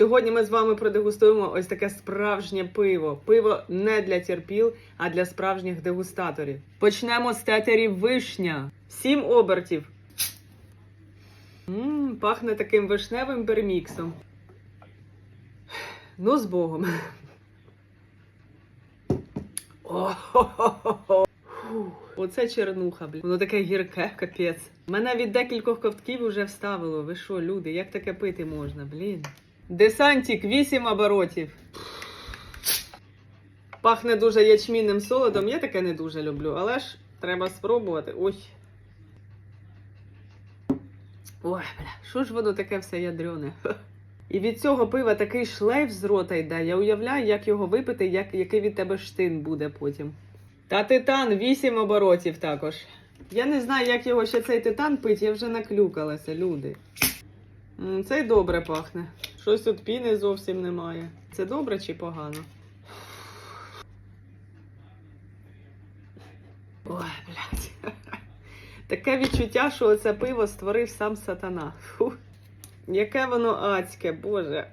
Сьогодні ми з вами продегустуємо ось таке справжнє пиво. Пиво не для терпіл, а для справжніх дегустаторів. Почнемо з тетері вишня. Сім обертів. Мм, пахне таким вишневим перміксом. Ну, з Богом. О-хо-хо-хо. Фух, Оце чернуха, блін. Воно таке гірке, капець. Мене від декількох ковтків вже вставило. Ви що, люди, як таке пити можна, блін? Десантик, 8 оборотів. Пахне дуже ячмінним солодом. Я таке не дуже люблю, але ж треба спробувати. Ой. Ой, бля, що ж воно таке все ядрёне? І від цього пива такий шлейф з рота йде. Я уявляю, як його випити, як, який від тебе штин буде потім. Та титан 8 оборотів також. Я не знаю, як його ще цей титан пить, я вже наклюкалася, люди. Цей добре пахне. Щось тут піни зовсім немає. Це добре чи погано? Ой, блядь. Таке відчуття, що оце пиво створив сам сатана. Фу. Яке воно адське, боже.